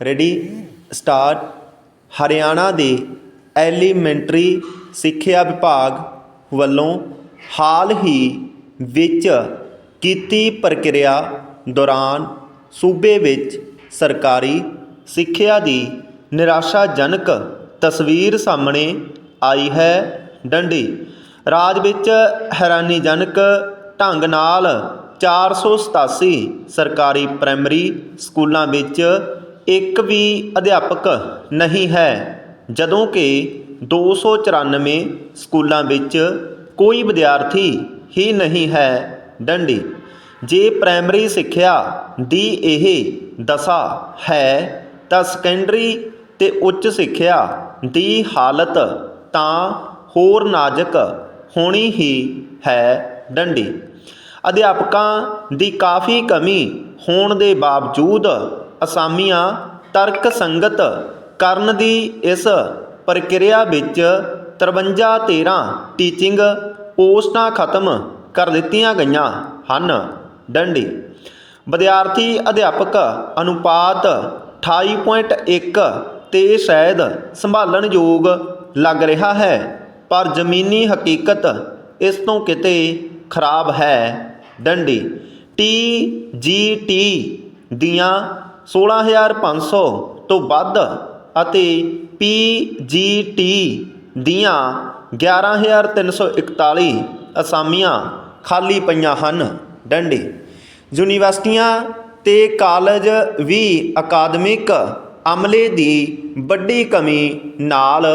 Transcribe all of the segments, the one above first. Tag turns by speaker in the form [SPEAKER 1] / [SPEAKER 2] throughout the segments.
[SPEAKER 1] Ready start Haryana ਦੇ elementary ਸਿੱਖਿਆ ਵਿਭਾਗ ਵੱਲੋਂ ਹਾਲ ਹੀ ਵਿੱਚ ਕੀਤੀ ਪ੍ਰਕਿਰਿਆ ਦੌਰਾਨ ਸੂਬੇ ਵਿੱਚ ਸਰਕਾਰੀ ਸਿੱਖਿਆ ਦੀ ਨਿਰਾਸ਼ਾਜਨਕ ਤਸਵੀਰ ਸਾਹਮਣੇ ਆਈ ਹੈ। ਡੰਡੀ। ਰਾਜ ਵਿੱਚ ਹੈਰਾਨੀਜਨਕ ਢੰਗ ਨਾਲ 487 ਸਰਕਾਰੀ ਪ੍ਰਾਇਮਰੀ ਸਕੂਲਾਂ ਵਿੱਚ ਇੱਕ ਵੀ ਅਧਿਆਪਕ ਨਹੀਂ ਹੈ, ਜਦੋਂ ਕਿ 294 ਸਕੂਲਾਂ ਵਿੱਚ ਕੋਈ ਵਿਦਿਆਰਥੀ ਹੀ ਨਹੀਂ ਹੈ ਡੰਡੀ। ਜੇ ਪ੍ਰਾਇਮਰੀ ਸਿੱਖਿਆ ਦੀ ਇਹ ਦਸ਼ਾ ਹੈ, ਤਾਂ ਸੈਕੰਡਰੀ ਤੇ ਉੱਚ ਸਿੱਖਿਆ ਦੀ ਹਾਲਤ ਤਾਂ ਹੋਰ ਨਾਜ਼ੁਕ ਹੋਣੀ ਹੀ ਹੈ ਡੰਡੀ। ਅਧਿਆਪਕਾਂ ਦੀ ਕਾਫੀ ਕਮੀ ਹੋਣ ਦੇ ਬਾਵਜੂਦ ਅਸਾਮੀਆਂ ਤਰਕ ਸੰਗਤ ਕਰਨ ਦੀ ਇਸ ਪ੍ਰਕਿਰਿਆ ਵਿੱਚ 53 13 ਟੀਚਿੰਗ ਪੋਸਟਾਂ ਖਤਮ ਕਰ ਦਿੱਤੀਆਂ ਗਈਆਂ ਹਨ। ਡੰਡੀ। ਵਿਦਿਆਰਥੀ ਅਧਿਆਪਕ ਅਨੁਪਾਤ 28.1 ਤੇ ਸ਼ਾਇਦ ਸੰਭਾਲਣ ਯੋਗ ਲੱਗ ਰਿਹਾ ਹੈ, ਪਰ ਜ਼ਮੀਨੀ ਹਕੀਕਤ ਇਸ ਤੋਂ ਕਿਤੇ ਖਰਾਬ ਹੈ। ਡੰਡੀ। ਟੀ ਜੀ ਟੀ ਦੀਆਂ 16500 ਤੋਂ ਵੱਧ ਅਤੇ ਪੀ ਜੀ ਟੀ ਦੀਆਂ 11341 ਅਸਾਮੀਆਂ ਖਾਲੀ ਪਈਆਂ ਹਨ। ਡੰਡੇ। ਯੂਨੀਵਰਸਿਟੀਆਂ ਤੇ ਕਾਲਜ ਵੀ ਅਕਾਦਮਿਕ ਅਮਲੇ ਦੀ ਵੱਡੀ ਕਮੀ ਨਾਲ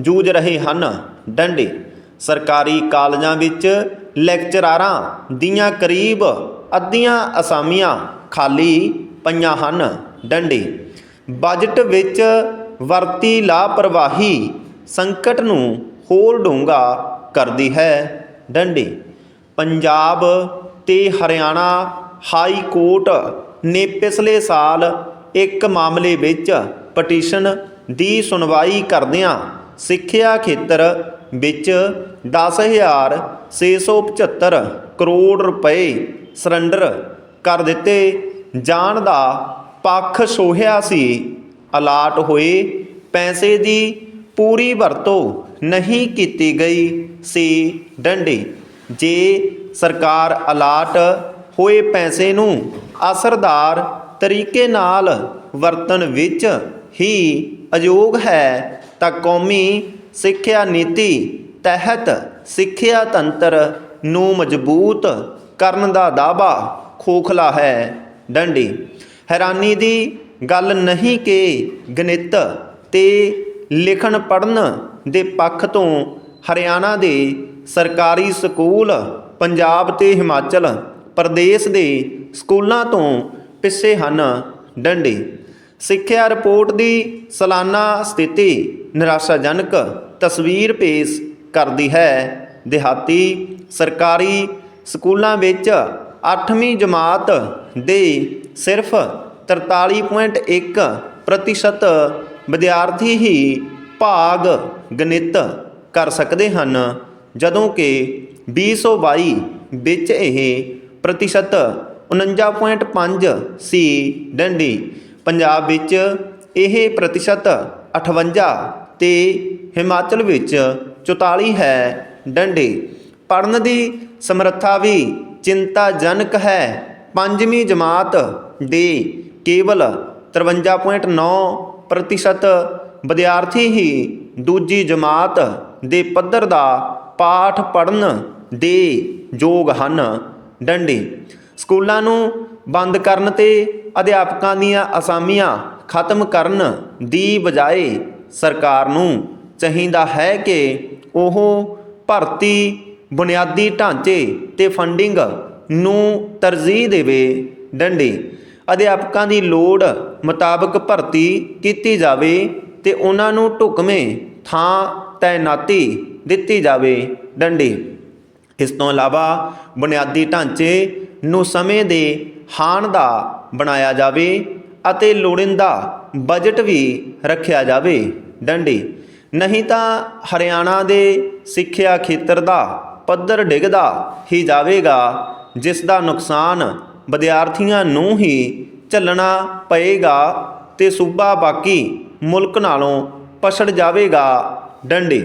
[SPEAKER 1] ਜੂਝ ਰਹੇ ਹਨ। ਡੰਡੇ। ਸਰਕਾਰੀ ਕਾਲਜਾਂ ਵਿੱਚ ਲੈਕਚਰਾਰਾਂ ਦੀਆਂ ਕਰੀਬ ਅੱਧੀਆਂ ਅਸਾਮੀਆਂ ਖਾਲੀ ਪਈਆਂ ਹਨ। ਡੰਡੀ, ਬਜਟ ਵਿੱਚ ਵਰਤੀ ਲਾਪਰਵਾਹੀ ਸੰਕਟ ਨੂੰ ਹੋਰ ਡੂੰਘਾ ਕਰਦੀ ਹੈ। ਡੰਡੀ, ਪੰਜਾਬ ਤੇ ਹਰਿਆਣਾ ਹਾਈ ਕੋਰਟ ਨੇ ਪਿਛਲੇ ਸਾਲ ਇੱਕ ਮਾਮਲੇ ਵਿੱਚ ਪਟੀਸ਼ਨ ਦੀ ਸੁਣਵਾਈ ਕਰਦਿਆਂ ਸਿੱਖਿਆ ਖੇਤਰ ਵਿੱਚ 10675 ਕਰੋੜ ਰੁਪਏ ਸਰੈਂਡਰ ਕਰ ਦਿੱਤੇ। ਜਾਣ ਦਾ ਪੱਖ ਸੋਹਿਆ ਸੀ। ਅਲਾਟ ਹੋਏ ਪੈਸੇ ਦੀ ਪੂਰੀ ਵਰਤੋਂ ਨਹੀਂ ਕੀਤੀ ਗਈ ਸੀ ਡੰਡੀ। ਜੇ ਸਰਕਾਰ ਅਲਾਟ ਹੋਏ ਪੈਸੇ ਨੂੰ ਅਸਰਦਾਰ ਤਰੀਕੇ ਨਾਲ ਵਰਤਣ ਵਿੱਚ ਹੀ ਅਯੋਗ ਹੈ, ਤਾਂ ਕੌਮੀ ਸਿੱਖਿਆ ਨੀਤੀ ਤਹਿਤ ਸਿੱਖਿਆ ਤੰਤਰ ਨੂੰ ਮਜ਼ਬੂਤ ਕਰਨ ਦਾ ਦਾਅਵਾ ਖੋਖਲਾ ਹੈ। ਡੰਡੀ। ਹੈਰਾਨੀ ਦੀ ਗੱਲ ਨਹੀਂ ਕਿ ਗਣਿਤ ਤੇ ਲਿਖਣ ਪੜ੍ਹਨ ਦੇ ਪੱਖ ਤੋਂ ਹਰਿਆਣਾ ਦੇ ਸਰਕਾਰੀ ਸਕੂਲ ਪੰਜਾਬ ਤੇ ਹਿਮਾਚਲ ਪ੍ਰਦੇਸ਼ ਦੇ ਸਕੂਲਾਂ ਤੋਂ ਪਿੱਛੇ ਹਨ ਡੰਡੀ। ਸਿੱਖਿਆ ਰਿਪੋਰਟ ਦੀ ਸਾਲਾਨਾ ਸਥਿਤੀ ਨਿਰਾਸ਼ਾਜਨਕ ਤਸਵੀਰ ਪੇਸ਼ ਕਰਦੀ ਹੈ। ਦਿਹਾਤੀ ਸਰਕਾਰੀ ਸਕੂਲਾਂ ਵਿੱਚ 8ਵੀਂ ਜਮਾਤ ਦੇ ਸਿਰਫ 43.1 ਪ੍ਰਤੀਸ਼ਤ ਵਿਦਿਆਰਥੀ ਹੀ ਭਾਗ ਗਣਿਤ ਕਰ ਸਕਦੇ ਹਨ, ਜਦੋਂ ਕਿ 2022 ਵਿੱਚ ਇਹ ਪ੍ਰਤੀਸ਼ਤ 49.5 ਸੀ ਡੰਡੀ। ਪੰਜਾਬ ਵਿੱਚ ਇਹ ਪ੍ਰਤੀਸ਼ਤ 58 ਤੇ ਹਿਮਾਚਲ ਵਿੱਚ 44 ਹੈ ਡੰਡੀ। ਪੜਨ ਦੀ ਸਮਰੱਥਾ ਵੀ ਚਿੰਤਾਜਨਕ ਹੈ। ਪੰਜਵੀਂ ਜਮਾਤ ਦੇ ਕੇਵਲ 53.9 ਪ੍ਰਤੀਸ਼ਤ ਵਿਦਿਆਰਥੀ ਹੀ ਦੂਜੀ ਜਮਾਤ ਦੇ ਪੱਧਰ ਦਾ ਪਾਠ ਪੜਨ ਦੇ ਯੋਗ ਹਨ। ਡੰਡੀ, ਸਕੂਲਾਂ ਨੂੰ ਬੰਦ ਕਰਨ ਤੇ ਅਧਿਆਪਕਾਂ ਦੀਆਂ ਅਸਾਮੀਆਂ ਖਤਮ ਕਰਨ ਦੀ ਬਜਾਏ ਸਰਕਾਰ ਨੂੰ ਚਾਹੀਦਾ ਹੈ ਕਿ ਉਹ ਭਰਤੀ ਬੁਨਿਆਦੀ ਢਾਂਚੇ ਤੇ ਫੰਡਿੰਗ ਨੂੰ ਤਰਜੀਹ ਦੇਵੇ ਡੰਡੀ। ਅਧਿਆਪਕਾਂ ਦੀ ਲੋੜ ਮੁਤਾਬਕ ਭਰਤੀ ਕੀਤੀ ਜਾਵੇ ਤੇ ਉਹਨਾਂ ਨੂੰ ਢੁਕਵੇਂ ਥਾਂ ਤਾਇਨਾਤੀ ਦਿੱਤੀ ਜਾਵੇ ਡੰਡੀ। ਇਸ ਤੋਂ ਇਲਾਵਾ ਬੁਨਿਆਦੀ ਢਾਂਚੇ ਨੂੰ ਸਮੇਂ ਦੇ ਹਾਣ ਦਾ ਬਣਾਇਆ ਜਾਵੇ ਅਤੇ ਲੋੜਿੰਦਾ ਬਜਟ ਵੀ ਰੱਖਿਆ ਜਾਵੇ ਡੰਡੀ। ਨਹੀਂ ਤਾਂ ਹਰਿਆਣਾ ਦੇ ਸਿੱਖਿਆ ਖੇਤਰ ਦਾ ਪੱਧਰ ਡਿੱਗਦਾ ਹੀ ਜਾਵੇਗਾ, ਜਿਸ ਦਾ ਨੁਕਸਾਨ ਵਿਦਿਆਰਥੀਆਂ ਨੂੰ ਹੀ ਝੱਲਣਾ ਪਏਗਾ ਤੇ ਸੂਬਾ ਬਾਕੀ ਮੁਲਕ ਨਾਲੋਂ ਪਛੜ ਜਾਵੇਗਾ। ਡੰਡੇ